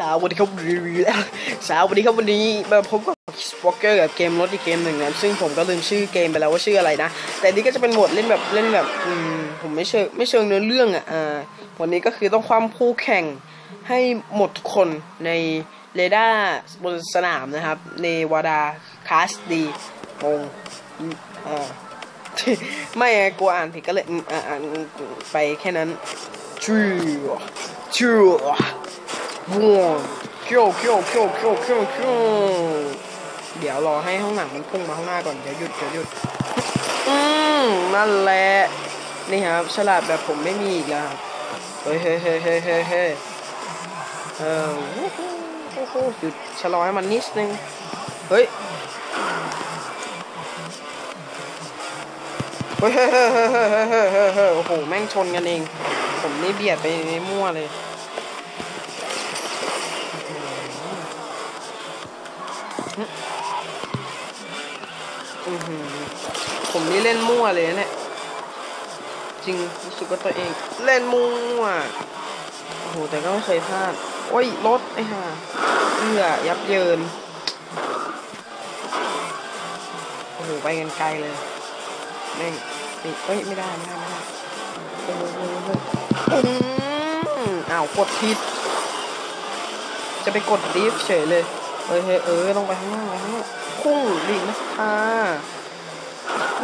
สวัสดีครับรีวิวแล้วสวัสดีครับวันนี้มาพบกับสปอกเกอร์กับเกมรถอีกเกมหนึ่งนะซึ่งผมก็ลืมชื่อเกมไปแล้วว่าชื่ออะไรนะ แต่นี่ก็จะเป็นโหมดเล่นแบบเล่นแบบอืมผมไม่เชิงไม่เชิงเนื้อเรื่องอะอ่าวันนี้ก็คือต้องความผู้แข่งให้หมดทุกคนในเรดาร์บนสนามนะครับในวาดาคาสดีงงอ่าไม่กลัวอ่านผิดก็เลยอ่านไปแค่นั้นจูจู ว้เคียวเขียวเขียวเขียวเขียวเขียวเดี๋ยวรอให้ห้องหลังมันพุ่งมาข้างหน้าก่อนจะหยุดจะหยุด อืมนั่นแหละนี่ครับฉลาดแบบผมไม่มีอีกแล้วครับเฮ้ยเฮ้ยเฮ้ยเฮ้ยเฮ้ยเออหยุดชะลอให้มันนิดนึง เฮ้ย เฮ้ยเฮ้ยเฮ้ยเฮ้ยเฮ้ยโอ้โห แม่งชนกันเอง ผมนี่เบียดไปมั่วเลย ผมนี่เล่นมั่วเลยเนี่ย จริงรู้สึกว่าตัวเอง เล่นมั่วโอ้โหแต่ก็ไม่เคยพลาด โอ้ยรถไอ้ห่าเอื้อยับเยิน โอ้โหไปกันไกลเลยแม่งติเอ้ยไม่ได้ไม่ได้ไม่ได้เฮ้ยเฮ้ยเฮ้ยเฮ้ยอืมอ้าวกดผิด จะไปกดดิฟเฉยเลยเฮ้ยเฮ้ยเออลงไปข้างหน้าไปข้างหน้าพุ่งดิ่งนะอ่า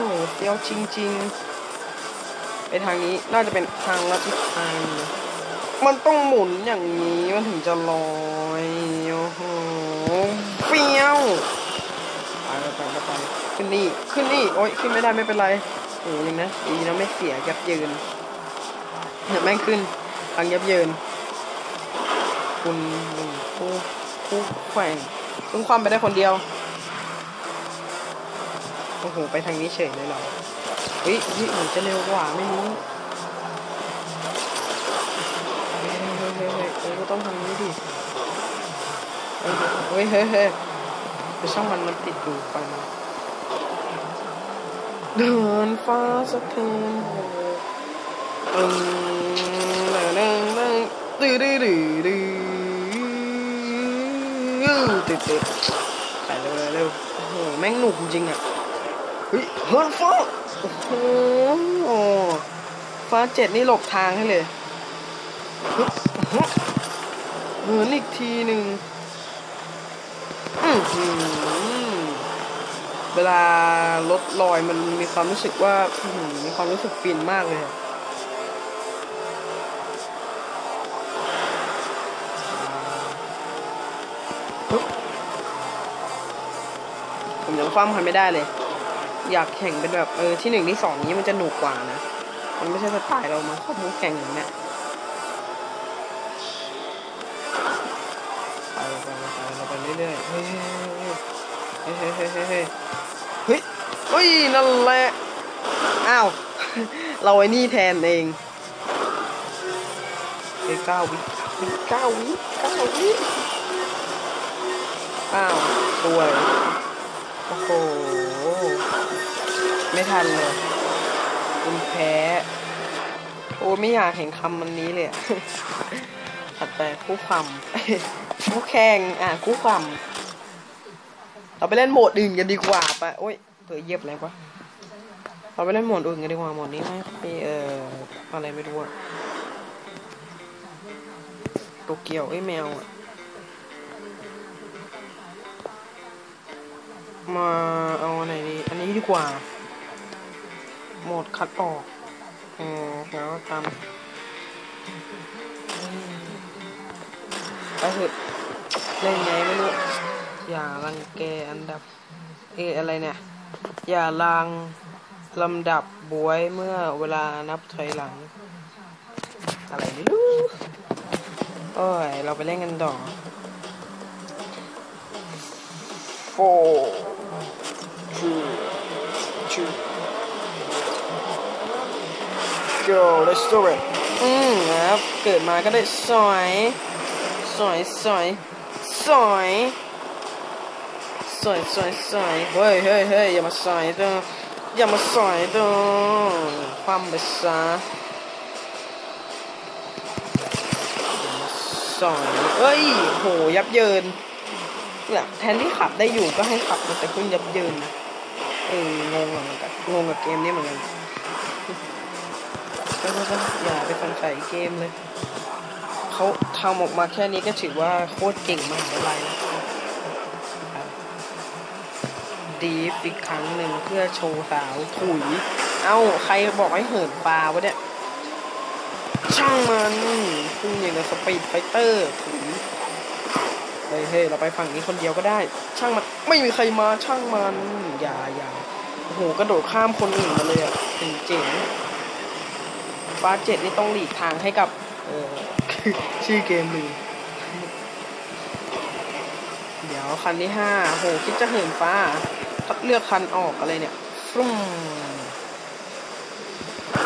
หเฟี้ยวจริง ๆ ไปทางนี้น่าจะเป็นทางลัดที่ทางมันต้องหมุนอย่างนี้มันถึงจะลอยโอ้โหเฟี้ยวไปไปไปขึ้นนี่ขึ้นนี่โอ๊ยขึ้นไม่ได้ไม่เป็นไรโอ้ยนะดีนะไม่เสียยับเยินเนี่ยแม่งขึ้นทางยับเยินคุณหนึ่งผู้ผู้แข่งเพิ่งความไปได้คนเดียว โอ้โห ไปทางนี้เฉยเลยเหรอเฮ้ยเฮ้ยเหมือนจะเร็วกว่าไม่รู้เฮ้ยเฮ้ยเฮ้ยเฮ้ยก็ต้องทางนี้ดิเฮ้ยเฮ้ยเฮ้ยไปช่างมันมันติดดูไปมันเดินฟ้าสะเทือนตึงเดินเดินเดินตื้อดื้อดื้อดื้อติดติดไปเร็วเร็วโอ้โหแม่งหนุกจริงอะ เฮ้ยเฮิร์นฟ้าโอ้โหฟ้าเจ็ดนี่หลบทางให้เลยฮึบฮึบเหินอีกทีหนึ่งเวลารถลอยมันมีความรู้สึกว่ามีความรู้สึกฟินมากเลยผมยังคว้ำมันไม่ได้เลย อยากแข่งเป็นแบบเออที่หนึ่งที่สองนี้มันจะหนุกกว่านะ มันไม่ใช่สไตล์เรามาเข้ามุกแข่งอย่างเนี้ยไปไปไปไปเราไปเรื่อยๆเฮ้ยเฮ้ยเฮ้ยเฮ้ยเฮ้ยเฮ้ยเฮ้ยเฮ้ยนั่นแหละอ้าวเราไอ้นี่แทนเองเฮ้ยเก้าวิเก้าวิเก้าวิอ้าวสวยโอ้โห ไม่ทันเลยคุณแพ้ โอ้ไม่อยากเห็นคำมันนี้เลยถัดไปคู่ความคู่แข่งอะคู่ความ เราไปเล่นโหมดอื่นกันดีกว่าไปโอ้ยเผยเยียบอะไรวะเราไปเล่นโหมดอื่นกันดีกว่าโหมดนี้ไม่มีเอ่ออะไรไม่รู้อะโตเกียวไอ้แมวอะมาเอาอันไหนดี อันนี้ดีกว่า โหมดคัดออกอืมแล้วตามไปเถอะเล่นไงไม่รู้ อย่ารังแกอันดับ เอออะไรเนี่ย อย่าลังลำดับบวยเมื่อเวลานับถอยหลัง อะไรไม่รู้โอ้ย เราไปเล่นกันต่อ four two two go let's do it อืมครับ เกิดมาก็ได้สอย สอย สอย สอย สอย สอย สอยเฮ้ยเฮ้ยเฮ้ยอย่ามาสอยตัวอย่ามาสอยตัวความไปซะอย่ามาสสอยเอ้ย โห ยับเยินเนี่ยแทนที่ขับได้อยู่ก็ให้ขับมันแต่ขึ้นยับเยินนะเอองงเหมือนกัน งงกับเกมนี้เหมือนกัน ก็ก็ก็อย่าไปฟังใส่เกมเลยเขาทำออกมาแค่นี้ก็ถือว่าโคตรเก่งมากอะไรนะดีฟอีกครั้งหนึ่งเพื่อโชว์สาวถุย เอ้า ใครบอกให้เหินปลาวะเนี่ย ช่างมันพุ่งอย่างกับสปีดไฟเตอร์ถุยเฮ้ยเฮ้ยเราไปฝั่งนี้คนเดียวก็ได้ ช่างมัน ไม่มีใครมาช่างมัน อย่าอย่าโอ้โหกระโดดข้ามคนอื่นมาเลยอะเจ๋ง ๆฟ้าเจ็ดนี่ต้องหลีกทางให้กับเออชื่อเกมหนึ่งเดี๋ยวคันที่ห้าโหคิดจะเหินฟ้าเลือกคันออกอะไรเนี่ยฟรุ้ม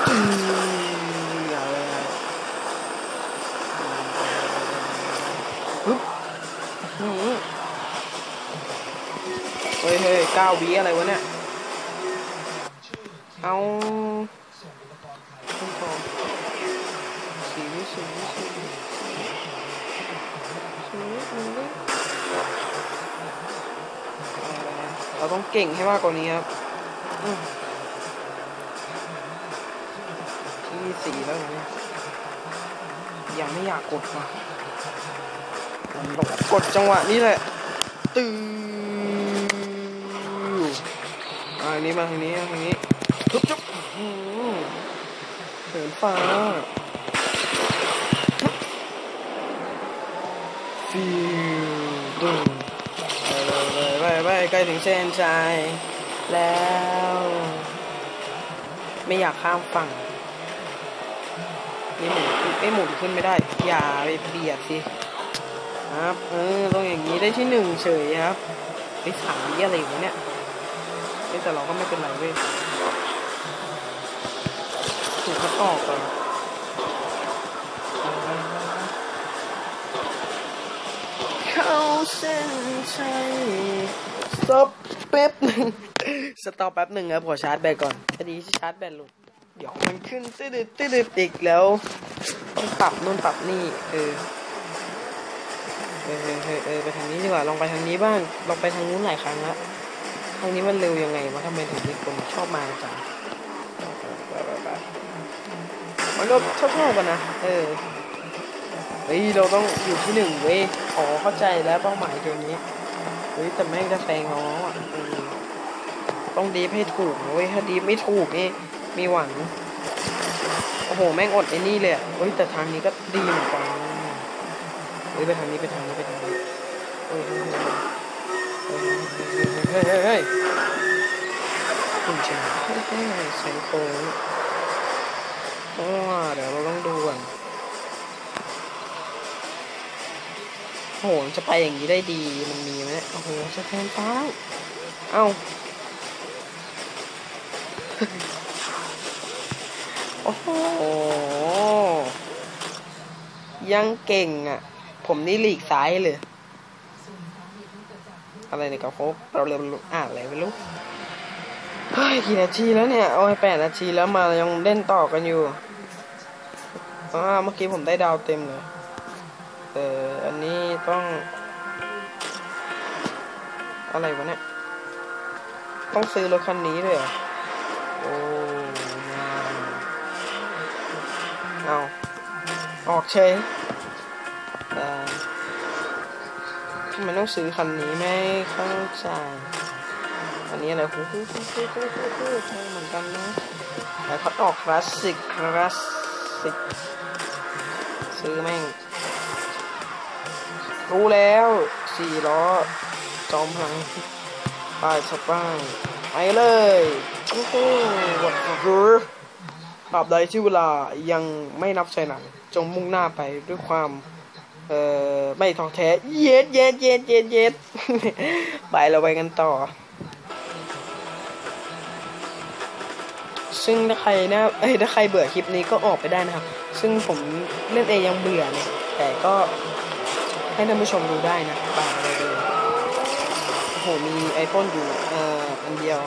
อืมอย่าเลยฮึบหืมเฮ้ยเฮ้ยเก้าวิอะไรวะเนี่ย เอา เราต้องเก่งให้มากกว่านี้ครับที่สี่แล้วนะยังไม่อยากกดว่ะมันต้องกดจังหวะนี้แหละ ตื้ออ่าอันนี้มาทางนี้ทางนี้ทุบจุ๊บอื้อหือเหินฟ้าฟิว ล้ถึงเส้นชัยแล้ว ไม่อยากข้ามฝั่งนี่หมุนไม่หมุนขึ้นไม่ได้ อย่าไปเบียดสิครับเออต้องอย่างนี้ได้ที่หนึ่งเฉยครับไปถามนี้อะไรวะเนี่ยแต่เราก็ไม่เป็นไรเว้ยถูกเขาตอกก่อนเข้าเส้นชัย ต็อปแป๊บหนึ่งสต็อปแป๊บหนึ่งครับขอชาร์จแบตก่อนพอดีชาร์จแบตหลุดเดี๋ยวมันขึ้นตืดตืดอีกแล้วต้องปรับนู่นปรับนี่เออเออเออเออเออไปทางนี้ดีกว่าลองไปทางนี้บ้างลองไปทางนู้นหลายครั้งแล้วทางนี้มันเร็วยังไงวะทำไมถึงมีคนชอบมาจังไปไปไปมันก็ชอบชอบกันนะเออเฮ้ยเราต้องอยู่ที่หนึ่งเว้ยอ๋อเข้าใจแล้วเป้าหมายตัวนี้ เฮ้ยแต่แม่งจะแซงน้องอะต้องดีให้ถูกเว้ยถ้าดีไม่ถูกนี่มีหวังโอ้โหแม่งอดไอ้นี่เลยอะเฮ้ยแต่ทางนี้ก็ดีเหมือนกันเฮ้ยไปทางนี้ไปทางนี้ไปทางนี้เฮ้ยเฮ้ยเฮ้ยเฮ้ยคุณเชนเฮ้ยเฮ้ยแสงโค้งอ๋อเดี๋ยวเราต้องดูก่อน หจะไปอย่างนี้ได้ดีมันมีไหมโอ้โหสแตนฟ้าเอ้าโอ้โหยังเก่งอะ ผมนี่หลีกซ้ายเลย อะไรเนี่ยกับโคกเราเริ่มอ่านอะไรไม่รู้เฮ้ยกี่นาทีแล้วเนี่ยโอ้ยแปดนาทีแล้วมายังเล่นต่อกันอยู่อ่าเมื่อกี้ผมได้ดาวเต็มเลย ต้อง อะไรวะเนี่ย ต้องซื้อรถคันนี้เลยเหรอ โอ้เอาออกเฉยทำไมต้องซื้อคันนี้ไม่เข้าใจอันนี้อะไรฮู้ฮู้ฮู้ฮู้ฮู้ฮู้ฮู้ใช่เหมือนกันนะแต่เขาออกคลาสสิกคลาสสิกซื้อแม่ง รู้แล้วสี่ล้อจอมพลังป้ายสป้างไปเลยโอ้โหวัดคือตราบใดที่เวลายังไม่นับใช้หนังจงมุ่งหน้าไปด้วยความเอ่อไม่ท้อแท้เย็ดเย็ดเย็ดเย็ดเย็ดไปเราไปกันต่อ ซึ่งถ้าใครนะเอ้ยถ้าใครเบื่อคลิปนี้ก็ออกไปได้นะครับ ซึ่งผมเล่นเองยังเบื่อเนี่ยแต่ก็ ให้ท่านผู้ชมดูได้นะบางเลยดูโอ้โหมีไอโฟนอยู่เอ่ออันเดียว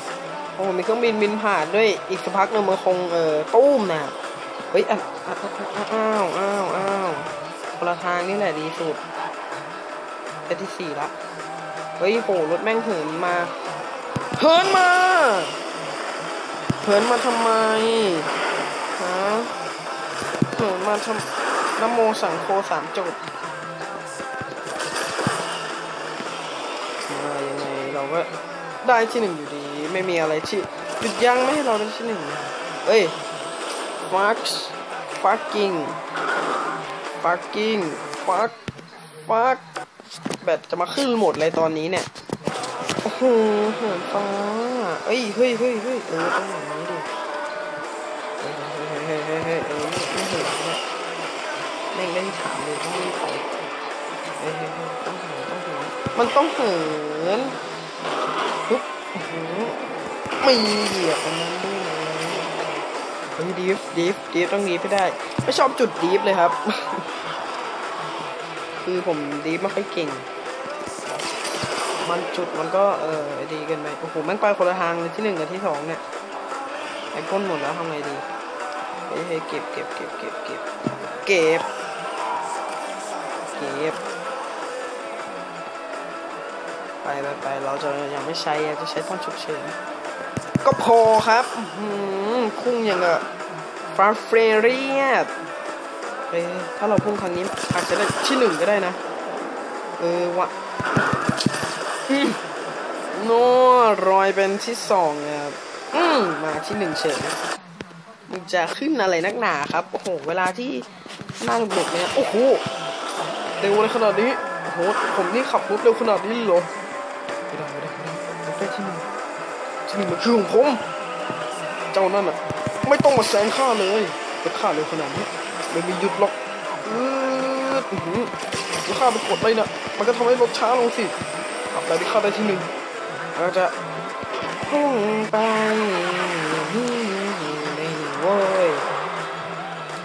โอ้โหมีเครื่องบินบินผ่านด้วยอีกสักพักหนึงมันคงเอ่อตุ้มนะเฮ้ยอะอะอะอะอ้าวอ้าวอ้าวคนละทางนี่แหละดีสุดเซตที่สี่ละเฮ้ยโหรถแม่งเหินมาเหินมาเหินมาทำไมฮะเหินมาทำนโมสังโฆสามจบ ก็ได้ที่หนึ่งอยู่ดี ไม่มีอะไรที่หยุดยั้งไม่ให้เราได้ที่หนึ่งเอ้ย fuck fucking fucking fuck fuck แบตจะมาขึ้นหมดเลยตอนนี้เนี่ยโอ้โหเหินฟ้าเอ้ยเฮ้ยเฮ้ยเฮ้ยเออต้องอย่างนี้ดิเฮ้ยเฮ้ยเฮ้ยเฮ้ยเออไม่เหินเนี่ยแม่งเล่นถามเลยต้องรีบไปเฮ้ยเฮ้ยเฮ้ยต้องเหินต้องเหินมันต้องเหิน ปุ๊บอื้อหือไม่เหยียบอันนั้นด้วยนะเฮ้ยดีฟดีฟดีฟต้องดีฟให้ได้ ไม่ชอบจุดดีฟเลยครับ คือผมดีฟไม่ค่อยเก่ง มันจุดมันก็เออดีเกินไปโอ้โหแม่งไปคนละทางเลยที่หนึ่งกับที่สองเนี่ยไอ้ก้นหมดแล้วทำไงดีเฮ้ยเฮ้ยเก็บเก็บเก็บเก็บเก็บเก็บเก็บ ไปไปไปเราจะยังไม่ใช้อะจะใช้ตอนฉุกเฉินก็พอครับอื้อหือพุ่งอย่างกับฟาเฟรเรียดเอ้ยถ้าเราพุ่งทางนี้อาจจะได้ที่หนึ่งก็ได้นะ เออวะอืมโน่รอยเป็นที่สองครับอืมมาที่หนึ่งเฉยมึงจะขึ้นอะไรนักหนาครับ โอ้โห เวลาที่หน้าหนุกๆเนี่ย โอ้โห เร็วเลยขนาดนี้ โอ้โห ผมนี่ขับรถเร็วขนาดนี้เลยเหรอ ไม่ได้ไม่ได้ไม่ได้ไม่ได้ที่หนึ่งที่หนึ่งมันคือของผมเจ้านั่นอะไม่ต้องมาแซงข้าเลยจะข้าเร็วขนาดนี้ไม่มีหยุดหรอกอืดอือแล้วข้าไปกดเลยน่ะมันก็ทำให้รถช้าลงสิขับไปที่ข้าได้ที่หนึ่งเราจะพุ่งไปนี่เว้ย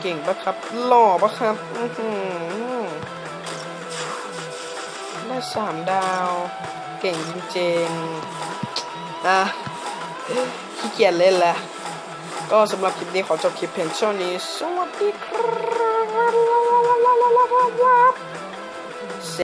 เก่งปะครับหล่อปะครับได้สามดาว เก่งจริงๆนะขี้เกียจเล่นแล้ว ก็สำหรับคลิปนี้ขอจบคลิปเพียงเท่านี้ สวัสดีครับ